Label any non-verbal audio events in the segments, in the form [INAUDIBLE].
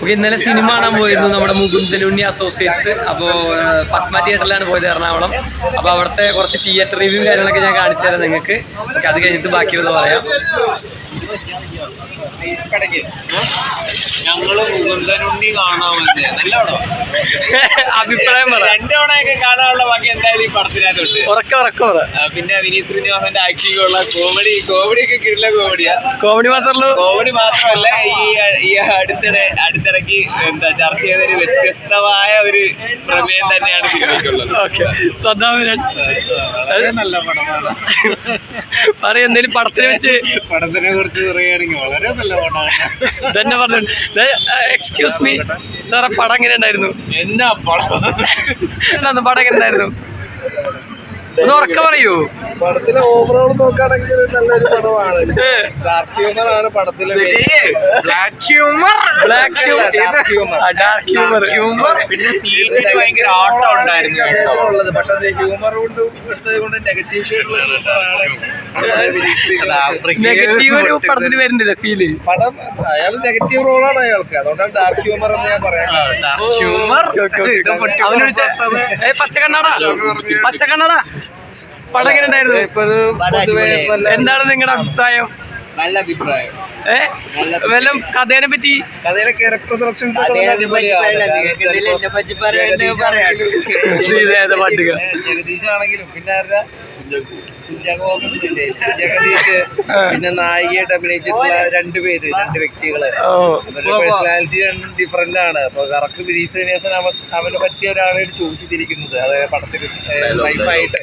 Okay ഇന്നലെ cinema കാണാൻ പോയിരുന്നു നമ്മുടെ മുകുന്ദനുണ്ണി അസോസിയേറ്റ്സ് അപ്പോൾ പത്മ തിയേറ്ററിലാണ് പോയത് എറണാകുളം. അപ്പോൾ അവിടുത്തെ കുറച്ച് തിയേറ്റർ റിവ്യൂ കാര്യങ്ങളൊക്കെ ഞാൻ കാണിച്ചു തരാം നിങ്ങൾക്ക്. ഓക്കെ അത് കഴിഞ്ഞിട്ട് ബാക്കിയുള്ളത് പറയാം. ഞങ്ങൾ മുകുന്ദനുണ്ണി കാണാൻ നല്ലോണോ അഭിപ്രായം പറ. രണ്ട് ഓണയൊക്കെ കാണാനുള്ള ബാക്കി എന്തായാലും ഈ പടത്തിനകത്തുണ്ട്. ഉറക്ക ഉറക്ക പറ. പിന്നെ വിനീത് ശ്രീനിവാസന്റെ ആക്ടിംഗ് ഉള്ള കോമഡി കോമഡി ഒക്കെ കിട്ടില്ല കോമഡിയാ കോമഡി മാത്രമല്ല കോമഡി മാത്രമല്ല ഈ ഈ അടുത്തിടെ അടുത്തിടയ്ക്ക് എന്താ ചർച്ച ചെയ്തൊരു വ്യത്യസ്തമായ ഒരു പ്രമേയം തന്നെയാണ് നല്ല പടമാണ്. പറയ എന്തേലും പടത്തിനെ വെച്ച് പടത്തിനെ കുറിച്ച് പറയുകയാണെങ്കിൽ വളരെ നല്ല പടമാണ്. തന്നെ പറഞ്ഞു. എക്സ്ക്യൂസ് മീ സാറേ പടം എങ്ങനെ ഉണ്ടായിരുന്നു? എന്നാ പടം? എന്നാ പടം എങ്ങനെ ഉണ്ടായിരുന്നു? ഉറക്കം പറയൂ. പടത്തിലെ ഓവറോൾ നോക്കുകയാണെങ്കിൽ നല്ലൊരു പടമാണ്. ഡാർക്ക് ഹ്യൂമർ ആണ് പടത്തിലെ black humour black dark humour പിന്നെ സീനിൽ ഭയങ്കര ആട്ടം ഉണ്ടായിരുന്നു. കേട്ടോ. ഉള്ളത്. പക്ഷെ അത് ഹ്യൂമർ കൊണ്ട് എടുത്തത് കൊണ്ട് നെഗറ്റീവ് നെഗറ്റീവ് ഒരു പടത്തിന് വരുന്നില്ല ഫീൽ പടം അയാൾ നെഗറ്റീവ് റോളാണ് അയാൾക്ക്. അതുകൊണ്ടാണ് ഡാർക്ക് ഹ്യൂമർ എന്ന് ഞാൻ പറയാം ഹ്യൂമർ അവന് വിളിച്ച പച്ചക്കണ്ണാടാ. പച്ചക്കണ്ണട പച്ചക്കണ്ണട. പടം എങ്ങനെ ഉണ്ടായിരുന്നു എന്താണ് നിങ്ങളുടെ അഭിപ്രായം? നല്ല അഭിപ്രായം. വല്ലതും കഥേനെ പറ്റി കഥയിലെ ക്യാരക്ടർ സെലക്ഷൻസ് ഒക്കെ നല്ല അടിപൊളിയാണ്. ഏതാ പാട്ടുക [LAUGHS] ജഗദീഷ് ആണെങ്കിലും പിന്നെ ആരുടെ? ജഗദീഷ് പിന്നെ നായികയായിട്ട് അഭിനയിച്ചിട്ടുള്ള രണ്ടുപേര് രണ്ട് വ്യക്തികൾ. പേഴ്സണാലിറ്റി രണ്ടും ഡിഫറെന്റ് ആണ്. അപ്പൊ കറക്റ്റ് ബിരീസ് ശ്രീനിവാസൻ അവന് പറ്റിയ ഒരാളായിട്ട് ചൂസ് ചെയ്തിരിക്കുന്നത് അതായത് പടത്തിൽ ലൈഫായിട്ട്.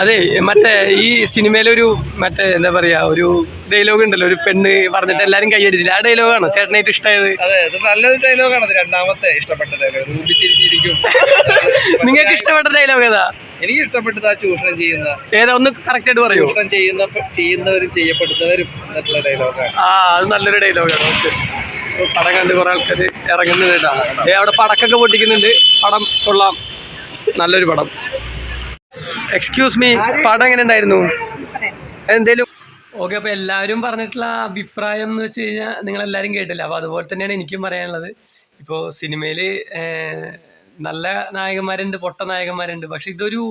അതെ മറ്റേ ഈ സിനിമയിലൊരു മറ്റേ എന്താ പറയാ ഒരു ഡയലോഗ് ഉണ്ടല്ലോ ഒരു പെണ്ണ് പറഞ്ഞിട്ട് എല്ലാരും കൈയടിച്ചില്ല ആ ഡയലോഗ് ആണോ? ചേട്ടനായിട്ട് ഇഷ്ടമായത്? അതെ അത് നല്ലൊരു ഡയലോഗാണ് ആണ്. രണ്ടാമത്തെ ഇഷ്ടപ്പെട്ട ഡയലോഗ് നിങ്ങൾക്ക് ഇഷ്ടപ്പെട്ട ഡയലോഗ് ഏതാ? എനിക്ക് ഇഷ്ടപ്പെട്ടത് ആ ചൂഷണം ചെയ്യുന്ന. ഏതാ? ഒന്ന് കറക്റ്റ് ആയിട്ട് പറയൂ. ചൂഷണം ചെയ്യുന്ന ചെയ്യുന്നവരും ചെയ്യപ്പെടുന്നവരും എന്നുള്ള ഡയലോഗാണ് ആ അത് നല്ലൊരു ഡയലോഗാണ് ഓക്കെ. പടം കണ്ട് കുറെ ആൾക്കാർ ഇറങ്ങുന്നുണ്ട് ഏ അവിടെ പടക്കൊക്കെ പൊട്ടിക്കുന്നുണ്ട്. പടം കൊള്ളാം. നല്ലൊരു പടം. എക്സ്ക്യൂസ് മീ പടം എങ്ങനെ ഉണ്ടായിരുന്നു? എന്തേലും ഓക്കെ അപ്പോൾ എല്ലാവരും പറഞ്ഞിട്ടുള്ള അഭിപ്രായം എന്ന് വെച്ച് കഴിഞ്ഞാൽ നിങ്ങളെല്ലാവരും കേട്ടില്ല? അപ്പോൾ അതുപോലെ തന്നെയാണ് എനിക്കും പറയാനുള്ളത്. ഇപ്പോൾ സിനിമയിൽ നല്ല നായകന്മാരുണ്ട് പൊട്ട നായകന്മാരുണ്ട്. പക്ഷെ ഇതൊരു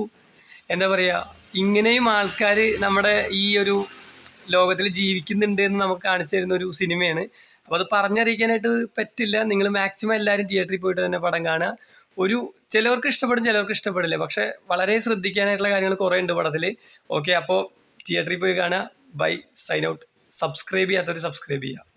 എന്താ പറയുക ഇങ്ങനെയും ആൾക്കാർ നമ്മുടെ ഈ ഒരു ലോകത്തിൽ ജീവിക്കുന്നുണ്ട് എന്ന് നമുക്ക് കാണിച്ചു തരുന്ന ഒരു സിനിമയാണ്. അപ്പോൾ അത് പറഞ്ഞറിയിക്കാനായിട്ട് പറ്റില്ല. നിങ്ങൾ മാക്സിമം എല്ലാവരും തിയേറ്ററിൽ പോയിട്ട് തന്നെ പടം കാണുക. ഒരു ചിലവർക്ക് ഇഷ്ടപ്പെടും ചിലവർക്ക് ഇഷ്ടപ്പെടില്ല. പക്ഷെ വളരെ ശ്രദ്ധിക്കാനായിട്ടുള്ള കാര്യങ്ങൾ കുറേ ഉണ്ട് പടത്തിൽ ഓക്കെ അപ്പോൾ തിയേറ്ററിൽ പോയി കാണുക. ബൈ സൈൻ ഔട്ട് സബ്സ്ക്രൈബ് ചെയ്യാത്തവർ സബ്സ്ക്രൈബ് ചെയ്യുക.